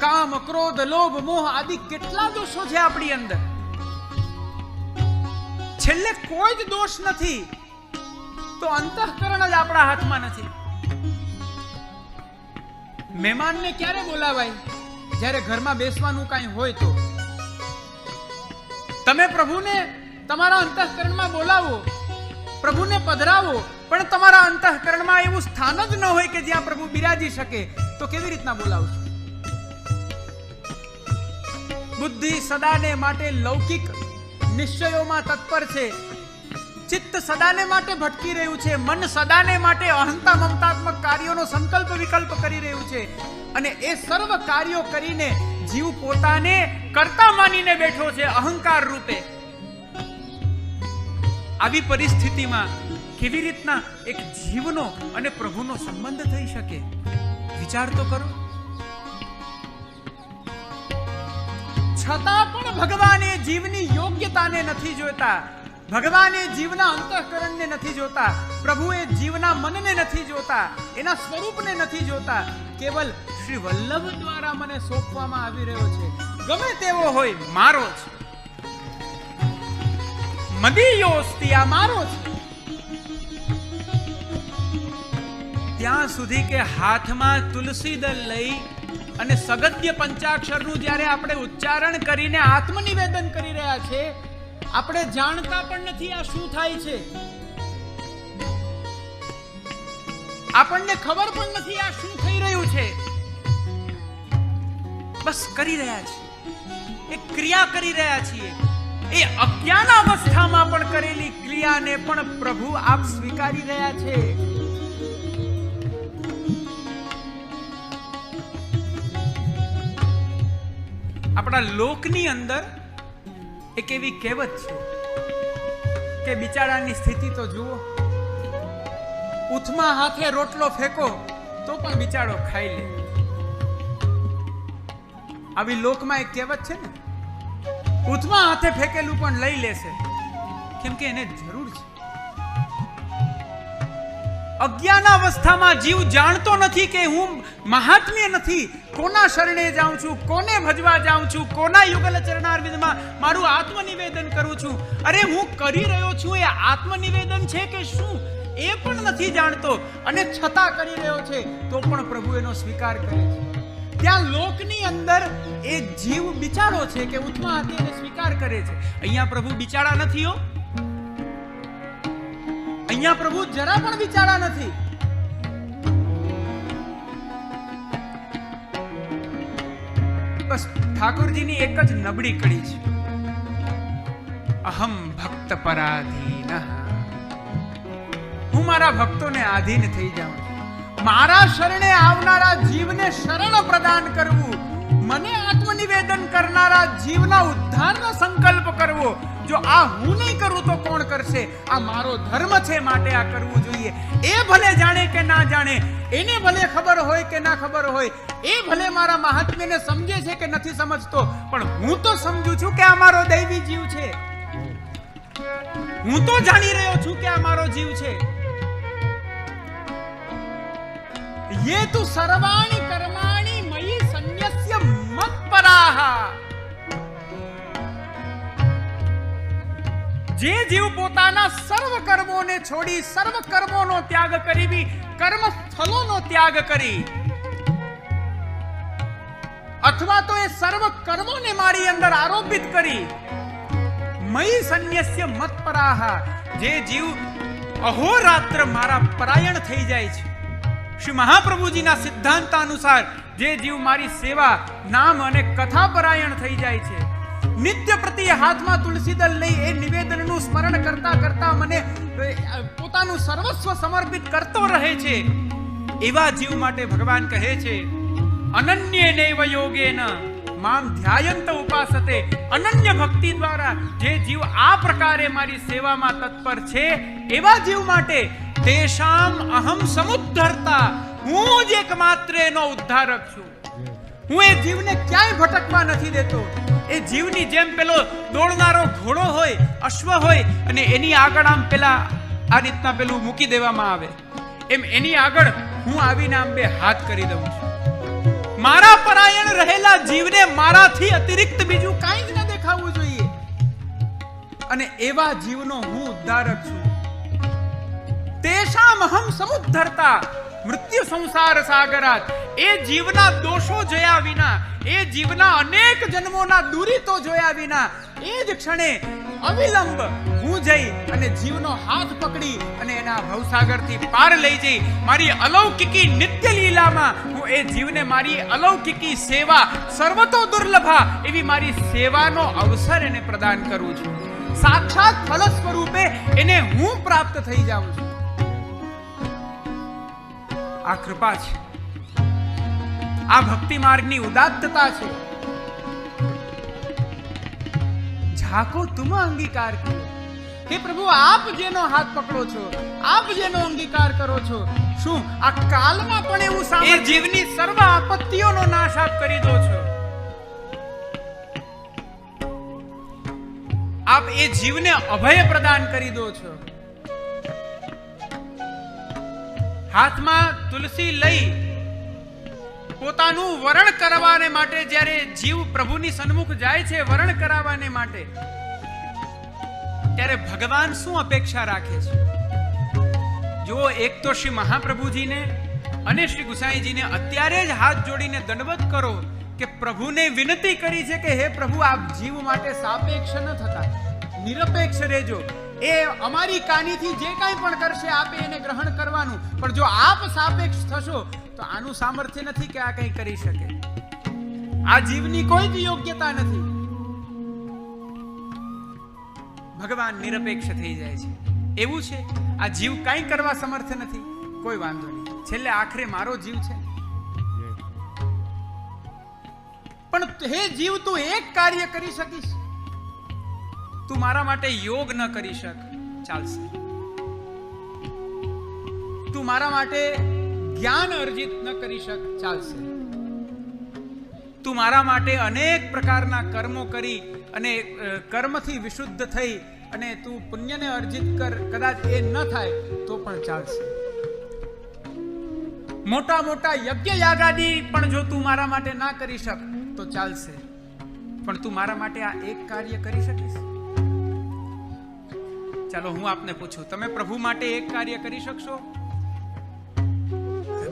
કામ, ક્રોધ, લોભ, મોહ આદિ કેટલા દોષો છે આપણી અંદર? છેલ્લે કોઈ જ દોષ નથી, તો અંતઃકરણ જ આપણા હાથમાં નથી. મહેમાનને ક્યારે બોલાવાય? જ્યારે ઘરમાં બેસવાનું કાંઈ હોય તો. તમે પ્રભુને તમારા અંતઃકરણમાં બોલાવો, પ્રભુને પધરાવો, પણ તમારા અંતઃકરણમાં એવું સ્થાન જ ન હોય કે જ્યાં પ્રભુ બિરાજી શકે, તો કેવી રીતના બોલાવશો? બુદ્ધિ સદાને માટે લૌકિક નિશ્ચયોમાં તત્પર છે. ચિત્ત સદાને માટે ભટકી રહ્યું છે. મન સદાને માટે અહંતા મમતાત્મક કાર્યોનો સંકલ્પ વિકલ્પ કરી રહ્યું છે. અને એ સર્વ કાર્યો કરીને જીવ પોતાને કરતા માનીને બેઠો છે અહંકાર રૂપે. આવી પરિસ્થિતિમાં કેવી રીતના એક જીવનો અને પ્રભુનો સંબંધ થઈ શકે? વિચાર તો કરો. છતાં પણ ભગવાને જીવની યોગ્યતાને નથી જોતા. ભગવાને જીવના અંતઃકરણને નથી જોતા. પ્રભુએ જીવના મનને નથી જોતા. એના સ્વરૂપને નથી જોતા. કેવલ શ્રી વલ્લભ દ્વારા મને સોંપવામાં આવી રહ્યો છે. ગમે તેવો હોય, મારો છે મદીયોસ્તી આ મારો છે ત્યાં સુધી કે હાથમાં તુલસી દળ લઈ અને સગદ્ય પંચાક્ષરનું જ્યારે આપણે ઉચ્ચારણ કરીને આત્મનિવેદન કરી રહ્યા છે, આપણે જાણતા પણ નથી આ શું થાય છે. આપણને ખબર પણ નથી આ શું થઈ રહ્યું છે. બસ કરી રહ્યા છીએ. એક ક્રિયા કરી રહ્યા છીએ. એ અજ્ઞાન અવસ્થામાં પણ કરેલી ક્રિયાને પણ પ્રભુ આપ સ્વીકારી રહ્યા છે. આપણા લોકની અંદર એક એવી કહેવત છે કે બિચારાની સ્થિતિ તો જુઓ ઉથમાં હાથે રોટલો ફેંકો તો પણ બિચારો ખાઈ લે. આવી લોકમાં એક કહેવત છે ને ઉથમાં હાથે ફેંકેલું પણ લઈ લેશે. કેમ કે એને જરૂર છે. અજ્ઞાન અવસ્થામાં જીવ જાણતો નથી કે હું મહાત્મ્ય નથી કોના શરણે જાઉં છું? કોને ભજવા જાઉં છું? કોના યુગલ ચરણારવિંદમાં મારું આત્મનિવેદન કરું છું? અરે હું કરી રહ્યો છું એ આત્મનિવેદન છે કે શું? એ પણ નથી જાણતો. અને છતાં કરી રહ્યો છે, તો પણ પ્રભુ એનો સ્વીકાર કરે છે. ત્યાં લોકની અંદર એ જીવ બિચારો છે કે ઉત્મા હાથે એને સ્વીકાર કરે છે. અહીંયા પ્રભુ બિચારા નથી હો. અહીંયા પ્રભુ જરા પણ બિચારા નથી. બસ ઠાકોરજીની એક જ નબળી કડી છે. અહમ ભક્ત પરાધીન. હું મારા ભક્તોને આધીન થઈ જાઉં. મારા શરણે આવનારા જીવને શરણ પ્રદાન કરવું મને આત્મનિવેદન કરનારા જીવના ઉદ્ધારનો સંકલ્પ કરવો. જો આ હું નહીં કરું તો કોણ કરશે? આ મારો ધર્મ છે માટે આ કરવું જોઈએ. એ ભલે જાણે કે ના જાણે, એને ભલે ખબર હોય કે ના ખબર હોય, એ ભલે મારા મહાત્મ્યને સમજે છે કે નથી સમજતો, પણ હું તો સમજુ છું કે આ મારો દૈવી જીવ છે. હું તો જાણી રહ્યો છું કે આ મારો જીવ છે. યે તું સર્વાણી જે જીવ પોતાના સર્વ કર્મોને છોડી સર્વ કર્મોનો ત્યાગ કરી કર્મ સ્થળોનો ત્યાગ કરી. અથવા તો એ સર્વ કર્મોને મારી અંદર આરોપિત કરી. મય સંન્યસ્ય મત્પરાહ જે જીવ અહોરાત્ર મારા પરાયણ થઈ જાય છે. શ્રી મહાપ્રભુજીના સિદ્ધાંત અનુસાર જે જીવ મારી સેવા, નામ અને કથા પરાયણ થઈ જાય છે. નિત્ય પ્રતિ હાથમાં તુલસીદલ લઈ એ નિવેદનનું સ્મરણ કરતા કરતા મને પોતાનું સર્વસ્વ સમર્પિત કરતો રહે છે. એવા જીવ માટે ભગવાન કહે છે, અનન્ય નૈવ યોગેન, મામ ધ્યાયંત ઉપાસતે. અનન્ય ભક્તિ દ્વારા જે જીવ આ પ્રકારે મારી સેવામાં તત્પર છે, એવા જીવ માટે, તેષામ અહમ સમુદ્ધરતા હું જ એકમાત્ર એનો ઉદ્ધારક છું. હું એ જીવને ક્યાંય ભટકવા નથી દેતો. એ જીવની જેમ પેલો દોડનારો ઘોડો હોય, અશ્વ હોય, અને એની આગળ આમ પેલા આ રીતના પેલું મૂકી દેવામાં આવે. એમ એની આગળ હું આવીને આમ બે હાથ કરી દઉં છું. મારા પરાયણ રહેલા જીવને મારાથી અતિરિક્ત બીજું કાંઈ જ ન દેખાવું જોઈએ. અને એવા જીવનો હું ઉદ્ધારક છું. તેષામ અહમ સમુદ્ધરતા. મૃત્યુ સંસાર સાગરાત. એ જીવના દોષો જોયા વિના, એ જીવના અનેક જન્મોના દુરિતો જોયા વિના, એ જ ક્ષણે અવિલંબ હું જઈ અને જીવનો હાથ પકડી અને એના ભવસાગરથી પાર લઈ જઈ. મારી અલૌકિકી નિત્ય લીલામાં હું એ જીવને મારી અલૌકિકી સેવા સર્વતો દુર્લભા એવી મારી સેવાનો અવસર એને પ્રદાન કરું છું. સાક્ષાત ફલ સ્વરૂપે એને હું પ્રાપ્ત થઈ જાઉં છું. આ કૃપા છે આ ભક્તિ માર્ગની ઉદાત્તતા છે. ઝાકો તુમ અંગીકાર કરો. હે પ્રભુ, આપ જેનો હાથ પકડો છો, આપ જેનો અંગીકાર કરો છો, શું આ કાલમાં પણ એવું સામે જીવની સર્વ આપત્તિઓનો નાશ આપ કરી દો છો. આપ એ જીવને અભય પ્રદાન કરી દો છો. હાથમાં તુલસી લઈ પોતાનું વરણ કરવાને માટે જ્યારે જીવ પ્રભુની સન્મુખ જાય છે વરણ કરાવવાને માટે, ત્યારે ભગવાન શું અપેક્ષા રાખે છે? જો એક તો શ્રી મહાપ્રભુજીને અને શ્રી ગુસાઈજીને અત્યારે જ હાથ જોડીને દંડવત કરો કે પ્રભુને વિનંતી કરી છે કે, હે પ્રભુ, આપ જીવ માટે સાપેક્ષ ન થતા, નિરપેક્ષ રહેજો. એ અમારી કાનીથી જે કાંઈ પણ કરશે આપે એને ગ્રહણ કરવાનું. પણ જો આપ સાપેક્ષ થશો તો આનું સામર્થ્ય નથી કે આ કંઈ કરી શકે. આ જીવની કોઈ જ યોગ્યતા નથી. ભગવાન નિરપેક્ષ થઈ જાય છે. એવું છે? આ જીવ કાંઈ કરવા સમર્થ નથી. કોઈ વાંધો નહીં. છેલ્લે આખરે મારો જીવ છે. પણ હે જીવ તું એક કાર્ય કરી શકીશ. તું મારા માટે યોગ ન કરી શક. ચાલશે. તું મારા માટે જ્ઞાન અર્જિત ન કરી શક. ચાલશે. તું મારા માટે અનેક પ્રકારના કર્મો કરી અને કર્મથી વિશુદ્ધ થઈ અને તું પુણ્યને અર્જિત કર. કદાચ એ ન થાય તો પણ ચાલશે. મોટા મોટા યજ્ઞ યાગાદી પણ જો તું મારા માટે ના કરી શક તો ચાલશે. પણ તું મારા માટે આ એક કાર્ય કરી શકીશ? ચાલો હું આપને પૂછું, તમે પ્રભુ માટે એક કાર્ય કરી શકશો?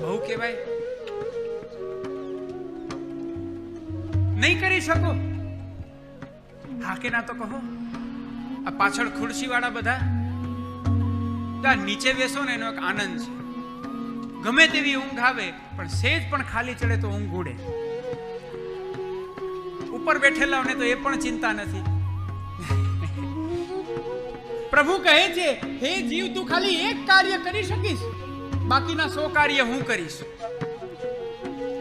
બહુ કહેવાય. નહીં કરી શકો? હા કે ના તો કહો. આ પાછળ ખુરશી વાળા બધા નીચે બેસો ને, એનો એક આનંદ છે. ગમે તેવી ઊંઘ આવે, પણ સેજ પણ ખાલી ચડે તો ઊંઘ ઉડે. ઉપર બેઠેલાઓને તો એ પણ ચિંતા નથી. પ્રભુ કહે છે, હે જીવ, તું ખાલી એક કાર્ય કરી શકીશ. બાકીના સો કાર્ય હું કરીશ.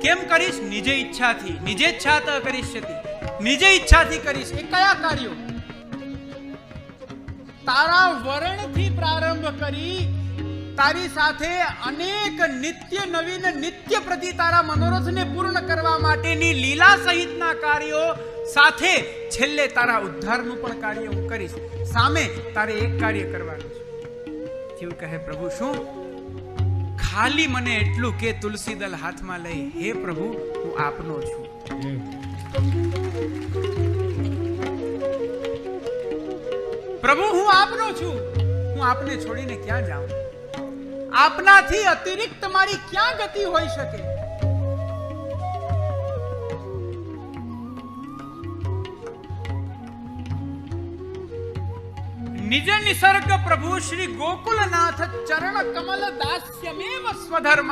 કેમ કરીશ? નિજે ઈચ્છાથી. નિજે ઈચ્છાત કરીશ નિજે ઈચ્છાથી કરીશ. એ કયા કાર્યો? તારા વર્ણથી પ્રારંભ કરી તારી સાથે અનેક નિત્ય નવીન નિત્ય પ્રતિ તારા મનોરથને પૂર્ણ કરવા માટેની લીલા સહિતના કાર્યો સાથે છેલ્લે તારા ઉદ્ધારનું પણ કાર્ય હું કરીશ. સામે તારે એક કાર્ય કરવાનું છે. જીવ કહે પ્રભુ શું? ખાલી મને એટલું કે તુલસી દલ હાથમાં લઈ હે પ્રભુ હું આપનો છું. પ્રભુ હું આપનો છું. હું આપને છોડીને ક્યાં જાઉં? આપનાથી અતિરિક્ત મારી ક્યાં ગતિ હોઈ શકે? નિજ નિસર્ગ પ્રભુ શ્રી ગોકુલનાથ ચરણ કમલ દાસ્યમેવ સ્વધર્મ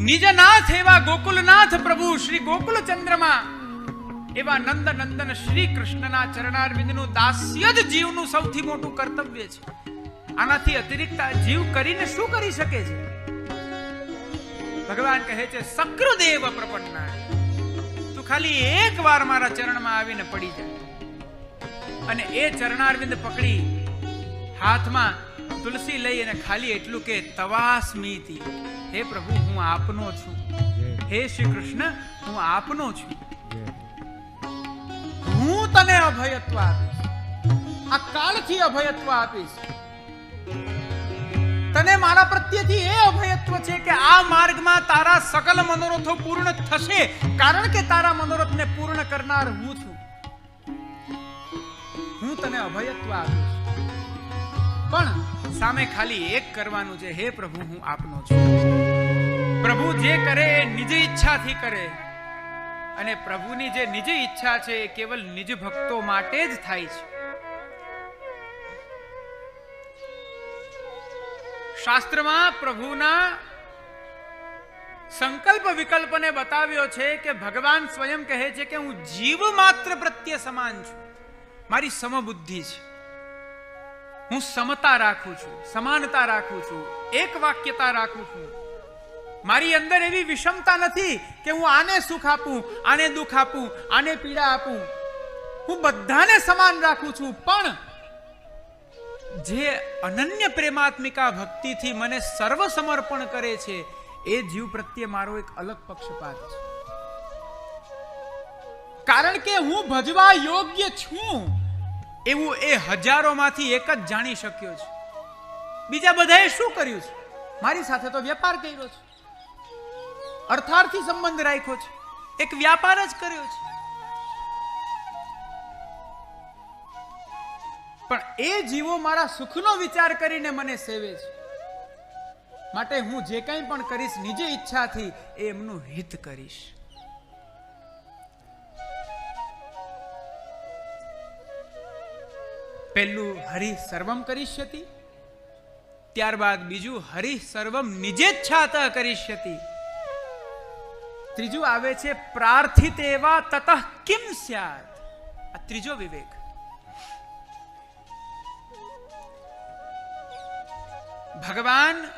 નિજનાથ એવા ગોકુલનાથ પ્રભુ શ્રી ગોકુલ ચંદ્રમા એવા નંદ નંદન શ્રી કૃષ્ણના ચરણારવિંદનું દાસ્ય જ જીવનું સૌથી મોટું કર્તવ્ય છે આનાથી અતિરિક્ત જીવ કરીને શું કરી શકે છે ભગવાન કહે છે સકૃદેવ પ્રપન્ના તું ખાલી એક વાર મારા ચરણમાં આવીને પડી જા. અને એ ચરણારવિંદ પકડી હાથમાં તુલસી લઈ અને ખાલી એટલું કે તવાસ્મીતી હે પ્રભુ હું આપનો છું. હે શ્રી કૃષ્ણ હું આપનો છું. હું તને અભયત્વ આપીશ. આ કાળથી અભયત્વ આપીશ. તને મારા પ્રત્યેથી એ અભયત્વ છે કે આ માર્ગમાં તારા સકલ મનોરથો પૂર્ણ થશે. કારણ કે તારા મનોરથને પૂર્ણ કરનાર હું છું. હું તને અભયત્વ આપીશ પણ સામે ખાલી એક કરવાનું છે. હે પ્રભુ, હું આપનો છું. પ્રભુ જે કરે એ નિજ ઈચ્છાથી કરે. અને પ્રભુની જે નિજ ઈચ્છા છે એ કેવલ નિજ ભક્તો માટે જ થાય છે. શાસ્ત્રમાં પ્રભુના સંકલ્પ વિકલ્પને બતાવ્યો છે કે ભગવાન સ્વયં કહે છે કે હું જીવ માત્ર પ્રત્યે સમાન છું. મારી સમબુદ્ધિ છે. હું સમતા રાખું છું, સમાનતા રાખું છું, એક વાક્યતા રાખું છું. મારી અંદર એવી વિષમતા નથી કે હું આને સુખ આપું, આને દુઃખ આપું, આને પીડા આપું. હું બધાને સમાન રાખું છું, પણ જે અનન્ય પ્રેમાત્મિકા ભક્તિથી મને સર્વ સમર્પણ કરે છે, એ જીવ પ્રત્યે મારો એક અલગ પક્ષપાત છે. કારણ કે હું ભજવા યોગ્ય છું. એવું એ હજારોમાંથી એક જ જાણી શક્યો છે. બીજા બધાએ શું કર્યું છે? મારી સાથે તો વેપાર કર્યો છે. અર્થાર્થી સંબંધ રાખ્યો છે. એક વ્યાપાર જ કર્યો છે. પણ એ જીવો મારા સુખનો વિચાર કરીને મને સેવે છે. માટે હું જે કંઈ પણ કરીશ, નિજી ઈચ્છાથી એ એમનું હિત કરીશ. પહેલું હરિ સર્વમ કરીષ્યતિ, ત્યારબાદ બીજું હરિ સર્વમ નિજેચ્છાત કરીષ્યતિ. ત્રીજું આવે છે પ્રાર્થિત એવા તતઃ કિમ સ્યાત? આ ત્રીજો વિવેક. ભગવાન,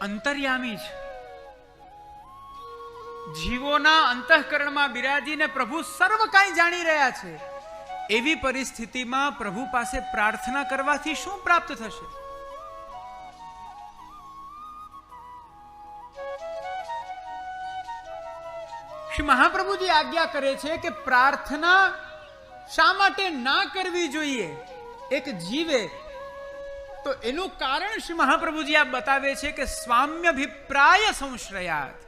અંતર્યામી છે. જીવોના અંતઃકરણમાં બિરાજીને પ્રભુ સર્વ કાંઈ જાણી રહ્યા છે. એવી પરિસ્થિતિમાં પ્રભુ પાસે પ્રાર્થના કરવાથી શું પ્રાપ્ત થશે? શ્રી મહાપ્રભુજી આજ્ઞા કરે છે કે પ્રાર્થના શા માટે ના કરવી જોઈએ? એક જીવે. તો એનું કારણ શ્રી મહાપ્રભુજી આ બતાવે છે કે સ્વામ્યભિપ્રાય સંશ્રયાત.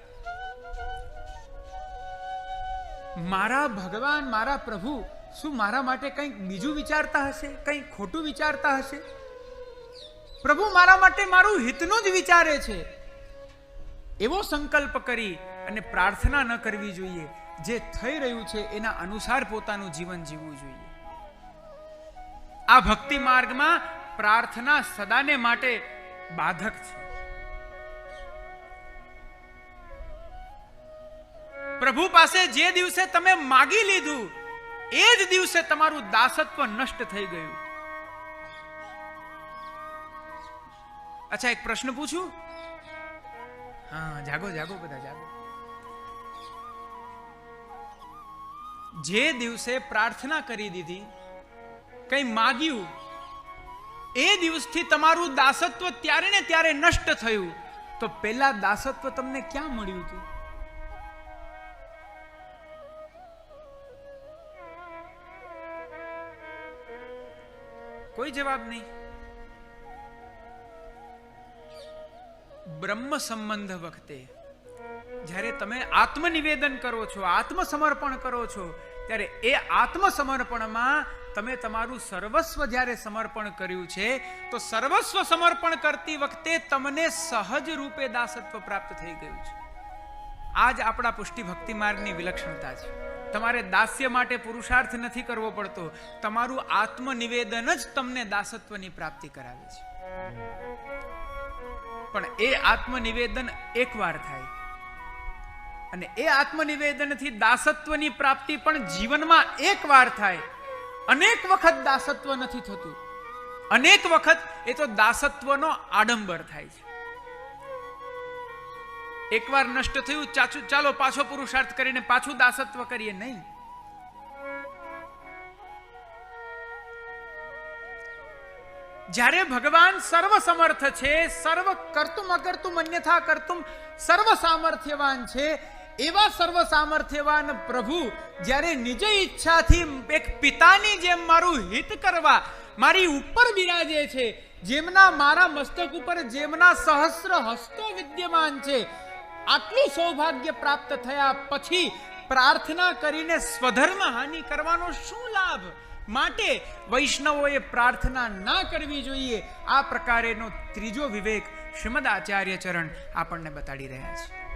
મારા ભગવાન, મારા પ્રભુ, શું મારા માટે કંઈક બીજું વિચારતા હશે? કંઈક ખોટું વિચારતા હશે? પ્રભુ મારા માટે મારું હિતનું જ વિચારે છે. એવો સંકલ્પ કરી અને પ્રાર્થના ન કરવી જોઈએ. જે થઈ રહ્યું છે એના અનુસાર પોતાનું જીવન જીવવું જોઈએ. આ ભક્તિ માર્ગમાં પ્રાર્થના સદાને માટે બાધક છે. પ્રભુ પાસે જે દિવસે તમે માગી લીધું, એ જ દિવસે તમારું દાસત્વ નષ્ટ થઈ ગયું. અચ્છા, એક પ્રશ્ન પૂછું? હા, જાગો જાગો બધા, જાગો. જે દિવસે પ્રાર્થના કરી દીધી, કઈ માગ્યું, એ દિવસથી તમારું દાસત્વ ત્યારે ને ત્યારે નષ્ટ થયું, તો પેલા દાસત્વ તમને ક્યાં મળ્યું હતું? કોઈ જવાબ નહીં. બ્રહ્મ સંબંધ વખતે જ્યારે તમે આત્મનિવેદન કરો છો, આત્મસમર્પણ કરો છો, ત્યારે એ આત્મસમર્પણમાં તમે તમારું સર્વસ્વ જ્યારે સમર્પણ કર્યું છે, તો સર્વસ્વ સમર્પણ કરતી વખતે તમને સહજ રૂપે દાસત્વ પ્રાપ્ત થઈ ગયું છે. આ જ આપણા પુષ્ટિ ભક્તિ માર્ગની વિલક્ષણતા છે. તમારે દાસ્ય માટે પુરુષાર્થ નથી કરવો પડતો. તમારું આત્મનિવેદન જ તમને દાસત્વની પ્રાપ્તિ કરાવે છે. પણ એ આત્મનિવેદન એકવાર થાય. અને એ આત્મનિવેદનથી દાસત્વની પ્રાપ્તિ પણ જીવનમાં એકવાર થાય. અનેક વખત દાસત્વ નથી થતું. અનેક વખત એ તો દાસત્વનો આડંબર થાય છે. એકવાર નષ્ટ થયું, ચાચું, ચાલો પાછો પુરુષાર્થ કરીને પાછું દાસત્વ કરીએ, નહીં? જ્યારે ભગવાન સર્વ સમર્થ છે, સર્વ કરતુમ અકર્તુમ અન્યથા કરતુમ સર્વ સામર્થ્યવાન છે, એવા સર્વ સામર્થ્યવાન પ્રભુ જ્યારે નિજ ઈચ્છાથી એક પિતાની જેમ મારું હિત કરવા, મારી ઉપર બિરાજે છે, જેમના મારા મસ્તક ઉપર, જેમના સહસ્ર હસ્તો વિદ્યમાન છે આટલું સૌભાગ્ય પ્રાપ્ત થયા પછી પ્રાર્થના કરીને સ્વધર્મ હાનિ કરવાનો શું લાભ? માટે વૈષ્ણવોએ પ્રાર્થના ના કરવી જોઈએ. આ પ્રકારેનો ત્રીજો વિવેક શ્રીમદ આચાર્ય ચરણ આપણને બતાડી રહ્યા છે.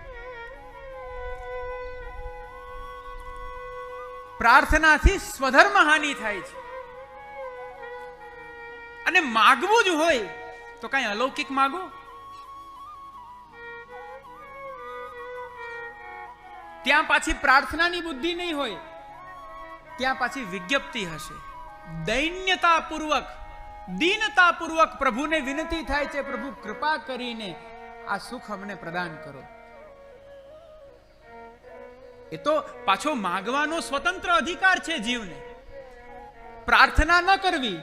પ્રાર્થનાથી સ્વધર્મ હાનિ થાય છે. અને માગવું જ હોય તો કઈ અલૌકિક માગો? ત્યાં પાછી પ્રાર્થનાની બુદ્ધિ નહીં હોય, ત્યાં પાછી વિજ્ઞપ્તિ હશે. દૈન્યતાપૂર્વક, દીનતાપૂર્વક પ્રભુને વિનંતી થાય છે, પ્રભુ, કૃપા કરીને આ સુખ અમને પ્રદાન કરો. એ તો પાછો માગવાનો સ્વતંત્ર અધિકાર છે જીવને. પ્રાર્થના ન કરવી.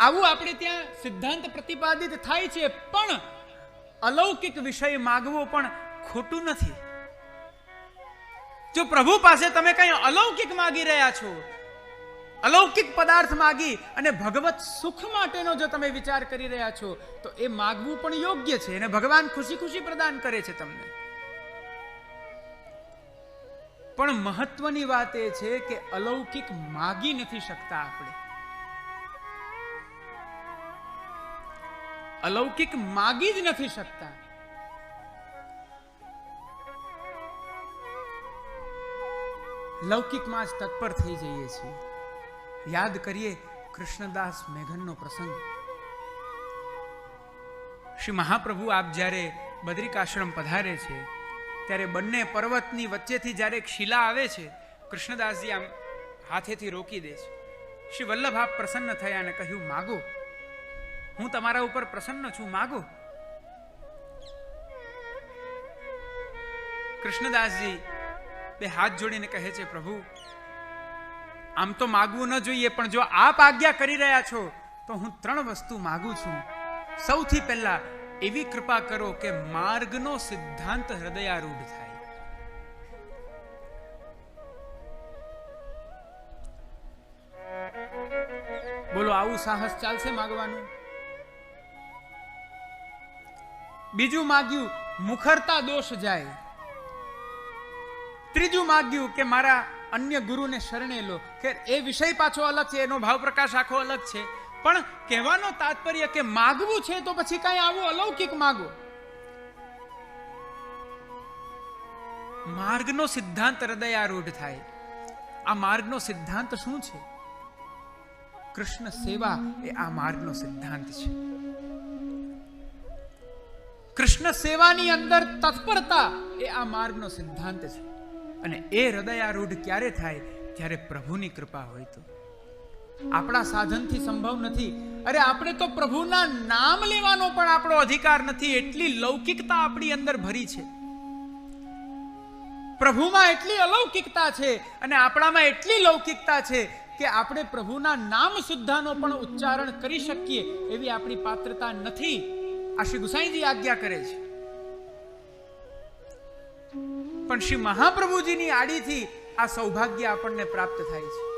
આવું આપણે ત્યાં સિદ્ધાંત પ્રતિપાદિત થાય છે, પણ અલૌકિક વિષય માગવો પણ ખોટું નથી. જો પ્રભુ પાસે તમે કંઈ અલૌકિક માગી રહ્યા છો, અલૌકિક પદાર્થ માગી અને ભગવત સુખ માટેનો જો તમે વિચાર કરી રહ્યા છો, તો એ માગવું પણ યોગ્ય છે અને ભગવાન ખુશી ખુશી પ્રદાન કરે છે તમને. પણ મહત્વની વાત એ છે કે અલૌકિક માગી નથી શકતા આપણે. અલૌકિક માગી જ નથી શકતા. લૌકિકમાં જ તત્પર થઈ જઈએ છીએ. યાદ કરીએ કૃષ્ણદાસ મેઘનનો પ્રસંગ. શ્રી મહાપ્રભુ આપ જ્યારે બદ્રિકાશ્રમ પધારે છે, ત્યારે બંને પર્વતની વચ્ચેથી જ્યારે એક શિલા આવે છે, કૃષ્ણદાસજી આમ હાથેથી રોકી દે છે. શ્રી વલ્લભ આપ પ્રસન્ન થયા અને કહ્યું, માગો હું તમારા ઉપર પ્રસન્ન છું, માગો. કૃષ્ણદાસજી, બે હાથ જોડીને કહે છે, પ્રભુ, આમ તો માગવું ન જોઈએ, પણ જો આપ આજ્ઞા કરી રહ્યા છો, તો હું ત્રણ વસ્તુ માગું છું. સૌથી પહેલા એવી કૃપા કરો કે માર્ગનો સિદ્ધાંત હૃદયારૂઢ થાય. બોલો, આવું સાહસ ચાલશે માગવાનું? બીજું માગ્યું, મુખરતા દોષ જાય. ત્રીજું માગ્યું કે, મારા અન્ય ગુરુને શરણે લો. કે, એ વિષય પાછો અલગ છે, એનો ભાવ પ્રકાશ આખો અલગ છે. પણ કહેવાનો તાત્પર્ય કે, માગવું છે તો પછી કઈ આવું અલૌકિક માગો. માર્ગનો સિદ્ધાંત હૃદયારૂઢ થાય. આ માર્ગનો સિદ્ધાંત શું છે? કૃષ્ણ સેવા એ આ માર્ગનો સિદ્ધાંત છે. કૃષ્ણ સેવાની અંદર તત્પરતા એ આ માર્ગનો સિદ્ધાંત છે. અને એ હૃદયારૂઢ ક્યારે થાય? જ્યારે પ્રભુની કૃપા હોય તો. આપણા સાધનથી સંભવ નથી. અરે આપણે તો પ્રભુના નામ લેવાનો પણ આપણો અધિકાર નથી. એટલી લૌકિકતા આપણી અંદર ભરી છે. પ્રભુમાં એટલી અલૌકિકતા છે અને આપણામાં એટલી લૌકિકતા છે કે આપણે પ્રભુના નામ સુદ્ધાનો પણ ઉચ્ચારણ કરી શકીએ એવી આપણી પાત્રતા નથી. આ શ્રી ગુસાઈજી આજ્ઞા કરે છે. પણ શ્રી મહાપ્રભુજીની આડીથી આ સૌભાગ્ય આપણને પ્રાપ્ત થાય છે.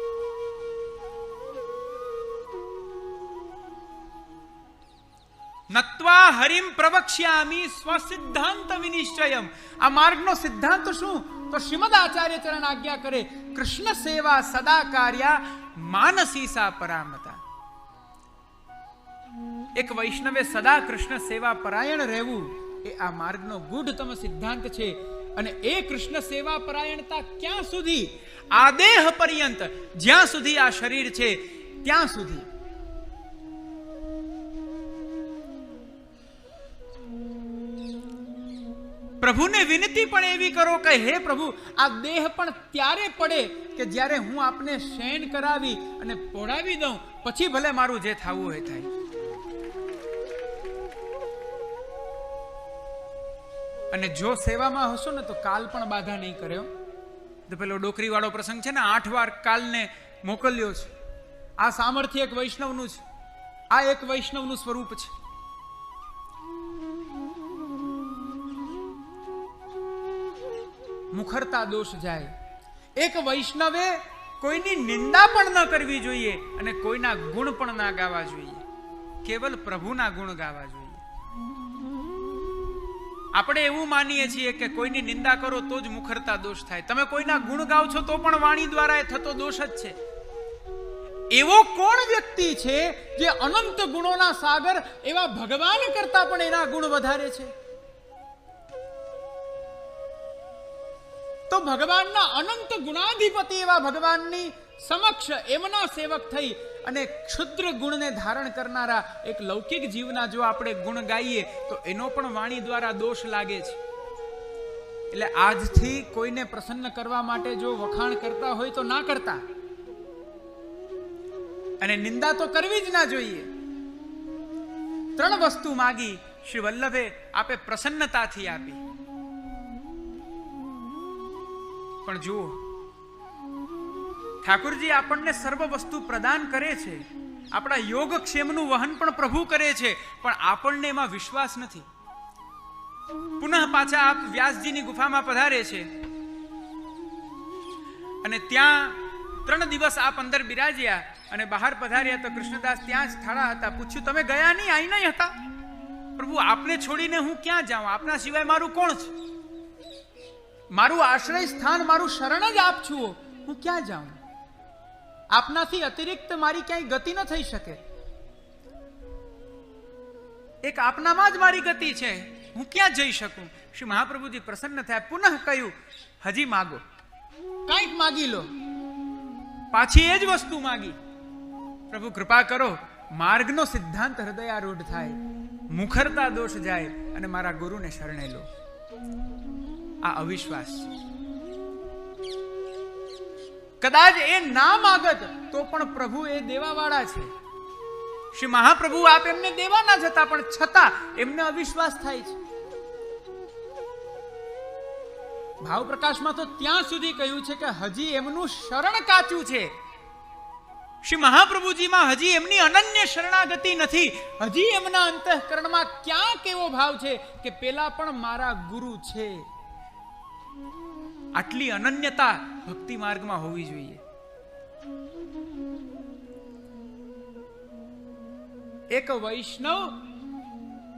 નત્વા હરિમ પ્રવક્ષ્યામી સ્વસિદ્ધાંત વિનિશ્ચયમ. આ માર્ગનો સિદ્ધાંત શું? તો શ્રીમદ આચાર્ય ચરણ આજ્ઞા કરે, કૃષ્ણ સેવા સદા કાર્યા માનસી સા પરામતા. એક વૈષ્ણવે સદા કૃષ્ણ સેવા પરાયણ રહેવું એ આ માર્ગનો ગૂઢતમ સિદ્ધાંત છે. અને એ કૃષ્ણ સેવા પરાયણતા ક્યાં સુધી? આ દેહ પર્યંત, જ્યાં સુધી આ શરીર છે, ત્યાં સુધી. પ્રભુને વિનંતી પણ એવી કરો કે, હે પ્રભુ, આ દેહ પણ ત્યારે પડે કે જ્યારે હું આપને શયન કરાવી અને પોડાવી દઉં. પછી ભલે મારું જે થવું હોય થાય. અને જો સેવામાં હશો ને તો કાલ પણ બાધા નહીં કર્યો તો પેલો ડોકરીવાળો પ્રસંગ છે ને, આઠ વાર કાલને મોકલ્યો છે. આ સામર્થ્ય એક વૈષ્ણવનું છે. આ એક વૈષ્ણવનું સ્વરૂપ છે. મુખરતા દોષ જાય. એક વૈષ્ણવે કોઈની નિંદા પણ ન કરવી જોઈએ અને કોઈના ગુણ પણ ના ગાવા જોઈએ. કેવલ પ્રભુના ગુણ ગાવા જોઈએ. આપણે એવું માનીએ છીએ કે કોઈની નિંદા કરો તો જ મુખરતા દોષ થાય. તમે કોઈના ગુણ ગાવ છો તો પણ વાણી દ્વારા એ થતો દોષ જ છે. એવો કોણ વ્યક્તિ છે જે અનંત ગુણોના સાગર એવા ભગવાન કરતા પણ એના ગુણ વધારે છે? તો ભગવાનના અનંત ગુણાધિપતિ એવા ભગવાનની સમક્ષ એમના સેવક થઈ અને ક્ષુદ્ર ગુણને ધારણ કરનારા એક લૌકિક જીવના જો આપણે ગુણ ગાઈએ, તો એનો પણ વાણી દ્વારા દોષ લાગે છે. એટલે આજથી કોઈને પ્રસન્ન કરવા માટે જો વખાણ કરતા હોય તો ના કરતા. અને નિંદા તો કરવી જ ના જોઈએ. ત્રણ વસ્તુ માગી શ્રી વલ્લભે આપે પ્રસન્નતાથી આપી. પણ જુઓ ઠાકુરજી આપણને સર્વ વસ્તુ પ્રદાન કરે છે. આપણા યોગક્ષેમનું વહન પણ પ્રભુ કરે છે, પણ આપણને એમાં વિશ્વાસ નથી. પુનઃ પાછા આપ વ્યાસજીની ગુફામાં પધારે છે. અને ત્યાં ત્રણ દિવસ આપ અંદર બિરાજ્યા અને બહાર પધાર્યા તો કૃષ્ણદાસ ત્યાં જ થાળા હતા. પૂછ્યું, તમે ગયા નહીં? આઈ નહીં હતા? પ્રભુ, આપને છોડીને હું ક્યાં જાઉં? આપના સિવાય મારું કોણ છે? મારું આશ્રય સ્થાન મારું શરણ જ આપ છું હું ક્યાં જાઉં? આપનાથી અતિરિક્ત મારી ક્યાંય ગતિ ન થઈ શકે. એક આપનામાં જ મારી ગતિ છે. હું ક્યાં જઈ શકું? શ્રી મહાપ્રભુજી પ્રસન્ન થયા પુનઃ કહ્યું હજી માગો. કાંઈક માગી લો. પાછી એ જ વસ્તુ માગી. પ્રભુ કૃપા કરો માર્ગનો સિદ્ધાંત હૃદયારૂઢ થાય. મુખરતા દોષ જાય અને મારા ગુરુને શરણે લો. આ અવિશ્વાસ છે. કદાચ એ ના માગત તો પણ પ્રભુ એ દેવાવાળા છે. શ્રી મહાપ્રભુ આપ એમને દેવા ના જતા, પણ છતાં એમને અવિશ્વાસ થાય છે. ભાવ પ્રકાશમાં તો ત્યાં સુધી કહ્યું છે કે હજી એમનું શરણ કાચું છે. શ્રી મહાપ્રભુજીમાં હજી એમની અનન્ય શરણાગતિ નથી. હજી એમના અંતઃકરણમાં ક્યાંક એવો ભાવ છે કે પેલા પણ મારા ગુરુ છે. આટલી અનન્યતા ભક્તિ માર્ગમાં હોવી જોઈએ. એક વૈષ્ણવ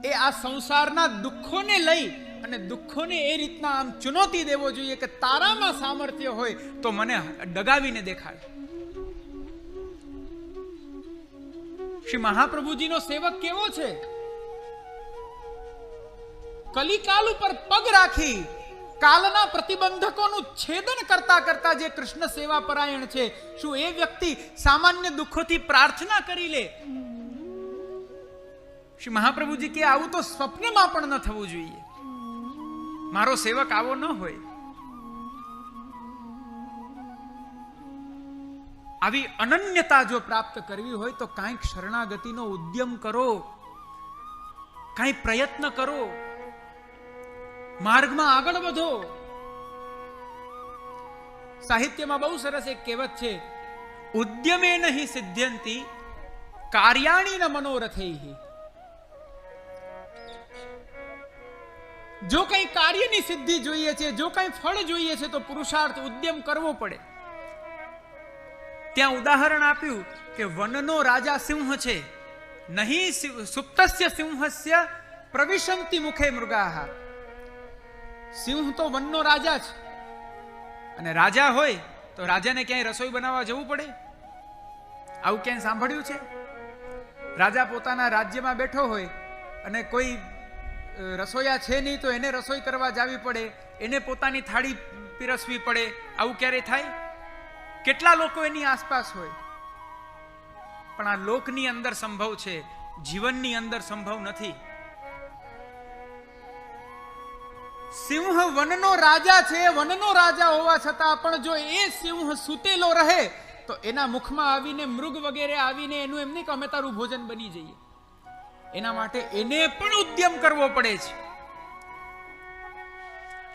એ આ સંસારના દુઃખોને લઈ અને દુઃખોને એ રીતના આમ ચુનૌતી દેવો જોઈએ કે તારામાં સામર્થ્ય હોય તો મને ડગાવીને દેખાડ. શ્રી મહાપ્રભુજીનો સેવક કેવો છે? કલિકાલ ઉપર પગ રાખી કાલના પ્રતિબંધકોનું છેદન કરતા કરતા જે કૃષ્ણ સેવા પરાયણ છે, શું એ વ્યક્તિ સામાન્ય દુઃખોથી પ્રાર્થના કરી લે? શ્રી મહાપ્રભુજી કે આવું તો સ્વપ્નમાં પણ ન થવું જોઈએ. મારો સેવક આવો ન હોય. આવી અનન્યતા જો પ્રાપ્ત કરવી હોય તો કાંઈક શરણાગતિનો ઉદ્યમ કરો. કાંઈ પ્રયત્ન કરો. માર્ગમાં આગળ વધો. સાહિત્યમાં બહુ સરસ એક કહેવત છે, ઉદ્યમે નહીં સિદ્ધ્યંતી, કાર્યાણી ન મનોરથે જો કંઈ કાર્યની સિદ્ધિ જોઈએ છે, જો કંઈ ફળ જોઈએ છે, તો પુરુષાર્થ ઉદ્યમ કરવો પડે. ત્યાં ઉદાહરણ આપ્યું કે વનનો રાજા સિંહ છે, નહીં સુપ્તસ્ય સિંહસ્ય પ્રવિશંતિ મુખે મૃગાહ. સિંહ તો વનનો રાજા છે અને રાજા હોય તો રાજાને ક્યાંય રસોઈ બનાવવા જવું પડે? આવું ક્યાંય સાંભળ્યું છે? રાજા પોતાના રાજ્યમાં બેઠો હોય અને કોઈ રસોઈયા છે નહીં તો એને રસોઈ કરવા જાવી પડે, એને પોતાની થાળી પીરસવી પડે, આવું ક્યારે થાય? કેટલા લોકો એની આસપાસ હોય? પણ આ લોકની અંદર સંભવ છે, જીવનની અંદર સંભવ નથી. સિંહ વનનો રાજા છે, વનનો રાજા હોવા છતાં પણ જો એ સિંહ સૂતેલો રહે, તો એના મુખમાં આવીને મૃગ વગેરે આવીને એનું એમ નહીં કે તારું ભોજન બની જઈએ. એના માટે એને પણ ઉદ્યમ કરવો પડે છે.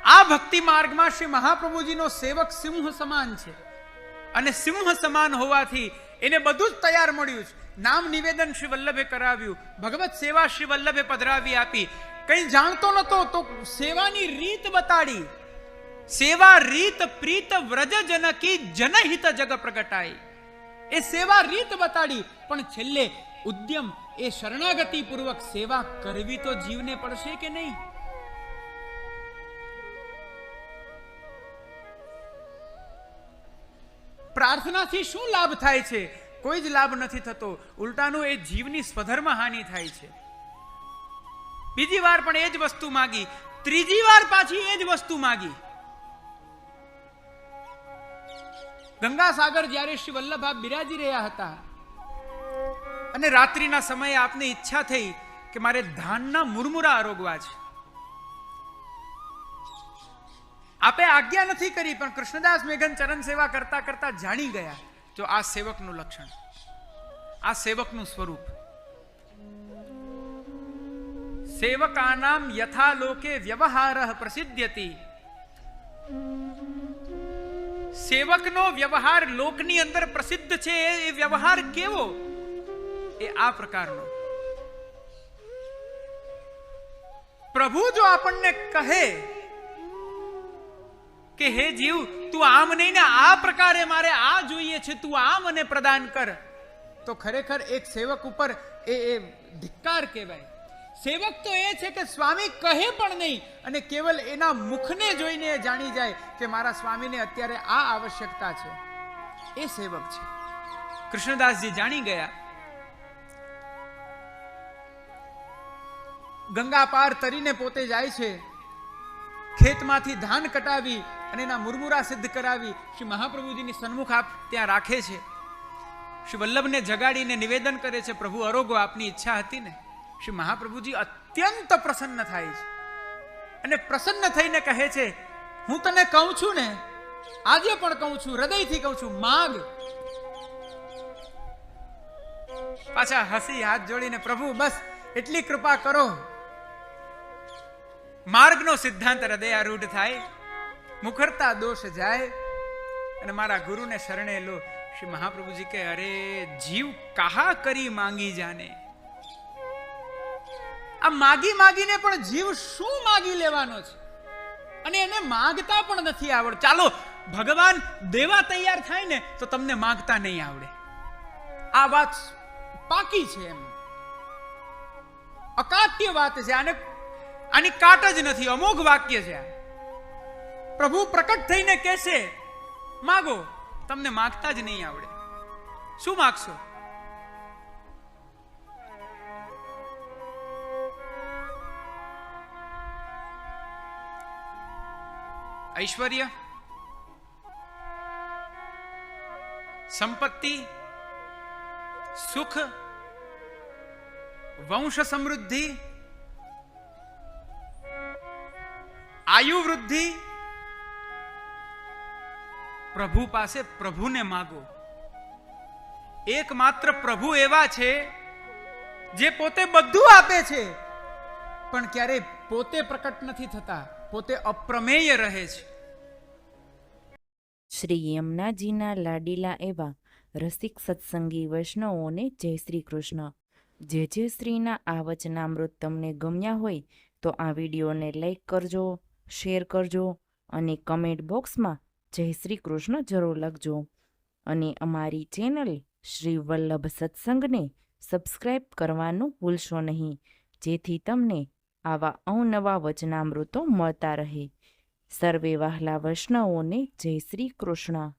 આ ભક્તિ માર્ગમાં શ્રી મહાપ્રભુજીનો સેવક સિંહ સમાન છે. અને સિંહ સમાન હોવાથી એને બધું જ તૈયાર મળ્યું છે. નામ નિવેદન શ્રી વલ્લભે કરાવ્યું, ભગવત સેવા શ્રી વલ્લભે પધરાવી આપી કંઈ જાણતો નતો, તો સેવાની રીત બતાડી. સેવા રીત પ્રીત વ્રજ જનકી જનહિત જગ પ્રગટાઈ એ સેવા રીત બતાડી, પણ છેલ્લે ઉદ્યમ એ શરણાગતિ પૂર્વક સેવા કરવી તો જીવને પડશે કે નહીં? પ્રાર્થનાથી શું લાભ થાય છે? કોઈ જ લાભ નથી થતો. ઉલટાનું એ જીવની સ્વધર્મ હાનિ થાય છે. બીજી વાર પણ એ જ વસ્તુ માગી. ત્રીજી વાર પાછી એ જ વસ્તુ માગી. ગંગાસાગર જ્યારે શ્રી વલ્લભા બિરાજી રહ્યા હતા, અને રાત્રિના સમયે આપને ઈચ્છા થઈ કે મારે ધાનના મુરમુરા આરોગવા છે. આપે આજ્ઞા નથી કરી, પણ કૃષ્ણદાસ મેઘન ચરણ સેવા કરતા કરતા જાણી ગયા. જો આ સેવકનું લક્ષણ, આ સેવકનું સ્વરૂપ. સેવકાનામ યથા લોકે વ્યવહાર પ્રસિદ્ધ્યતિ સેવકનો વ્યવહાર લોકની અંદર પ્રસિદ્ધ છે એ એ વ્યવહાર કેવો એ આ પ્રકારનો પ્રભુ જો આપણને કહે કે હે જીવ તું આમ નહીં ને આ પ્રકારે મારે આ જોઈએ છે તું આ મને પ્રદાન કર તો ખરેખર એક સેવક ઉપર એ એ ધિક્કાર કહેવાય સેવક તો એ છે કે સ્વામી કહે પણ નહીં અને કેવલ એના મુખને જોઈને એ જાણી જાય કે મારા સ્વામીને અત્યારે આ આવશ્યકતા છે. એ સેવક છે. કૃષ્ણદાસજી જાણી ગયા. ગંગા પાર તરીને પોતે જાય છે. ખેતમાંથી ધાન કટાવી અને એના મુરમુરા સિદ્ધ કરાવી શ્રી મહાપ્રભુજીની સન્મુખ આપ ત્યાં રાખે છે. શ્રી વલ્લભને જગાડીને નિવેદન કરે છે, પ્રભુ, અરોગો આપની ઈચ્છા હતી ને? શ્રી મહાપ્રભુજી અત્યંત પ્રસન્ન થાય છે. અને પ્રસન્ન થઈને કહે છે, હું તને કહું છું ને, આજે પણ કહું છું, હૃદયથી કહું છું, માગ. પાછા હસી હાથ જોડીને, પ્રભુ, બસ એટલી કૃપા કરો. માર્ગનો સિદ્ધાંત હૃદયારૂઢ થાય, મુખરતા દોષ જાય, અને મારા ગુરુને શરણે લો. શ્રી મહાપ્રભુજી કે, અરે, જીવ કહા કરી માંગી જાને? આ માગી માગીને પણ જીવ શું માગી લેવાનો છે? અને એને માગતા પણ નથી આવડ. ચાલો, ભગવાન દેવા તૈયાર થાય ને તો તમને માગતા નહીં આવડે. આ વાત પાકી છે એમ. અકાટ્ય વાત છે. આને, આની કાટ જ નથી, અમોઘ વાક્ય છે પ્રભુ પ્રકટ થઈને કહેશે, માગો, તમને માગતા જ નહીં આવડે. શું માગશો? ઐશ્વર્ય, સંપત્તિ, સુખ, વંશ સમૃદ્ધિ, આયુ વૃદ્ધિ. પ્રભુ પાસે પ્રભુને માગો. એકમાત્ર પ્રભુ એવા છે જે પોતે બધું આપે છે. પણ ક્યારેય પોતે પ્રકટ નથી થતા. પોતે અપ્રમેય રહે છે. શ્રી યમુનાજીના લાડીલા એવા રસિક સત્સંગી વૈષ્ણવોને જય શ્રી કૃષ્ણ. જે જે શ્રીના આ વચનામૃત તમને ગમ્યા હોય તો આ વિડીયોને લાઈક કરજો, શેર કરજો અને કમેન્ટ બોક્સમાં જય શ્રી કૃષ્ણ જરૂર લખજો. અને અમારી ચેનલ શ્રી વલ્લભ સત્સંગને સબસ્ક્રાઈબ કરવાનું ભૂલશો નહીં. જેથી તમને આવા અવનવા વચનામૃતો મળતા રહે. સર્વે વહાલા વૈષ્ણવોને જય શ્રી કૃષ્ણ.